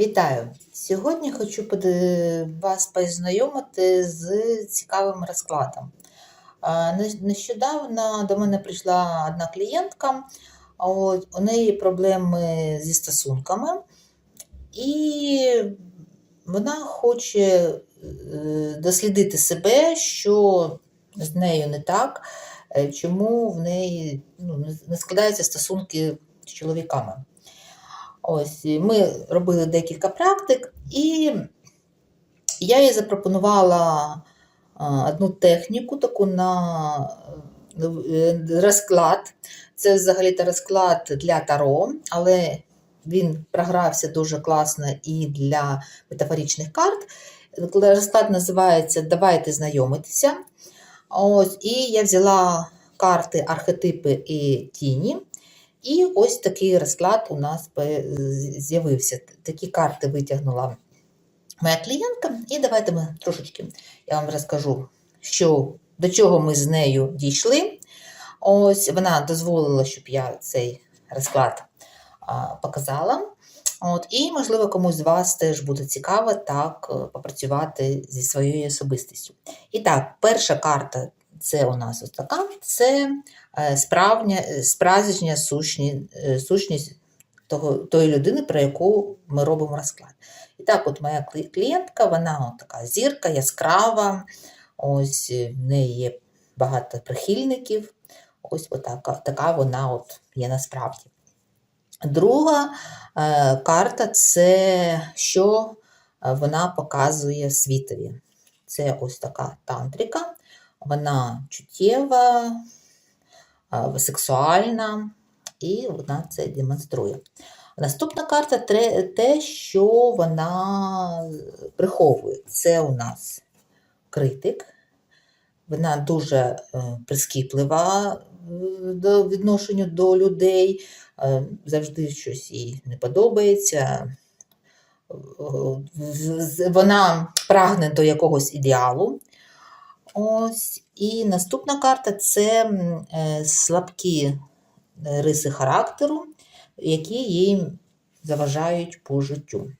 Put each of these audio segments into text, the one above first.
Вітаю! Сьогодні хочу вас познайомити з цікавим розкладом. Нещодавно до мене прийшла одна клієнтка, у неї проблеми зі стосунками, і вона хоче е, дослідити себе, що з нею не так, е, чому в неї ну, не- не складаються стосунки з чоловіками. Ось ми робили декілька практик, і я їй запропонувала одну техніку таку на е, розклад. Це взагалі-то розклад для таро, але він програвся дуже класно і для метафоричних карт. Розклад називається Давайте знайомитися. Ось, і я взяла карти, архетипи і тіні. І ось такий розклад у нас з'явився. Такі карти витягнула моя клієнтка. І давайте ми трошечки я вам розкажу, що, до чого ми з нею дійшли. Ось вона дозволила, щоб я цей розклад а, показала. От, і, можливо, комусь з вас теж буде цікаво так е, попрацювати зі своєю особистістю. І так, перша карта це у нас ось така. Це е, справжня, е, справжня сущні, е, сущність того, тої людини, про яку ми робимо розклад. І так, от моя клієнтка, вона от така зірка, яскрава, ось в неї є багато прихильників. Ось отака, така вона от є насправді. Друга е, карта це що вона показує світові. Це ось така тантрика. Вона чуттєва, сексуальна, і вона це демонструє. Наступна карта те, що вона приховує. Це у нас критик. Вона дуже е, прискіплива е, до відношенню до людей, е, завжди щось їй не подобається. Вона прагне до якогось ідеалу. Ось. І наступна карта це е, слабкі е, риси характеру, які їй заважають по життю.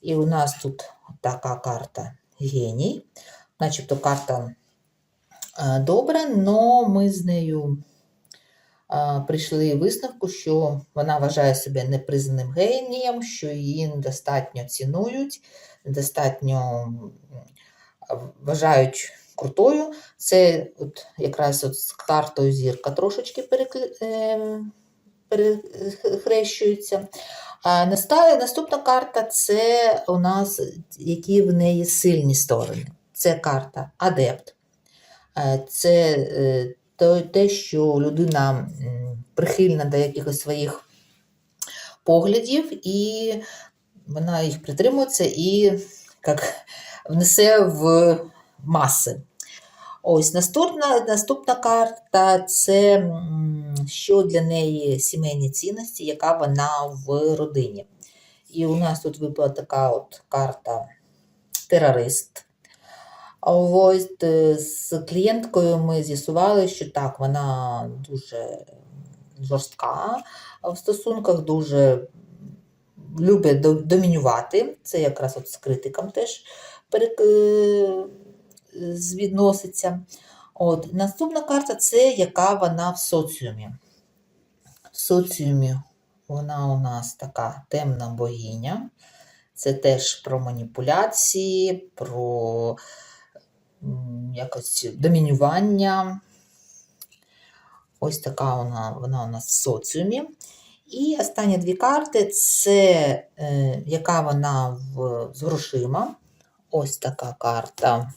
І у нас тут така карта геній, начебто карта е, добра, але ми з нею прийшли висновку, що вона вважає себе непризнаним генієм, що її недостатньо цінують, недостатньо вважають крутою. Це от якраз от з картою зірка трошечки ем, перехрещується. Наступна карта це у нас які в неї сильні сторони. Це карта адепт. Е, Це е, те, що людина прихильна до якихось своїх поглядів, і вона їх притримується і як, внесе в маси. Ось наступна, наступна карта це що для неї сімейні цінності, яка вона в родині. І у нас тут випала така от карта терорист. Ось е, з клієнткою ми з'ясували, що так, вона дуже жорстка в стосунках, дуже любить до- домінювати. Це якраз от з критиком теж е, відноситься. От. Наступна карта це яка вона в соціумі. В соціумі вона у нас така темна богиня. Це теж про маніпуляції, про якось домінювання. Ось така вона, вона у нас в соціумі. І останні дві карти це е, яка вона в, з грошима. Ось така карта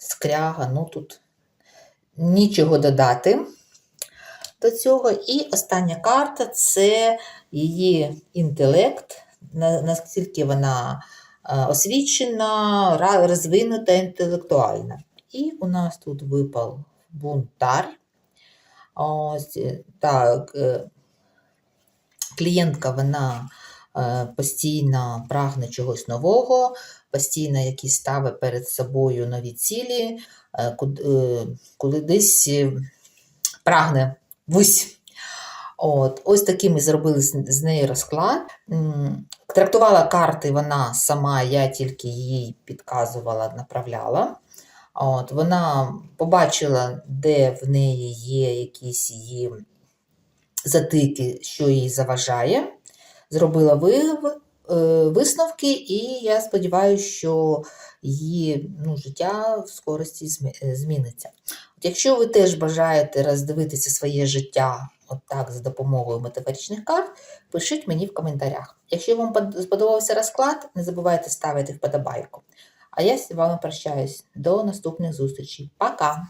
скряга. Ну тут нічого додати до цього. І остання карта це її інтелект, наскільки вона е, освічена, розвинута інтелектуальна. І у нас тут випав бунтар. Ось так. е, Клієнтка вона постійно прагне чогось нового, постійно якісь ставить перед собою нові цілі, е, е, коли десь е, прагне вись. От, ось такий ми зробили з, нею розклад. Трактувала карти вона сама, я тільки їй підказувала, направляла. От, вона побачила, де в неї є якісь її затики, що їй заважає, зробила е, висновки, і я сподіваюся, що її ну, життя в скорості е, зміниться. От якщо ви теж бажаєте роздивитися своє життя отак за допомогою метафоричних карт, пишіть мені в коментарях. Якщо вам сподобався розклад, не забувайте ставити вподобайку. А я з вами прощаюсь. До наступних зустрічей. Пока!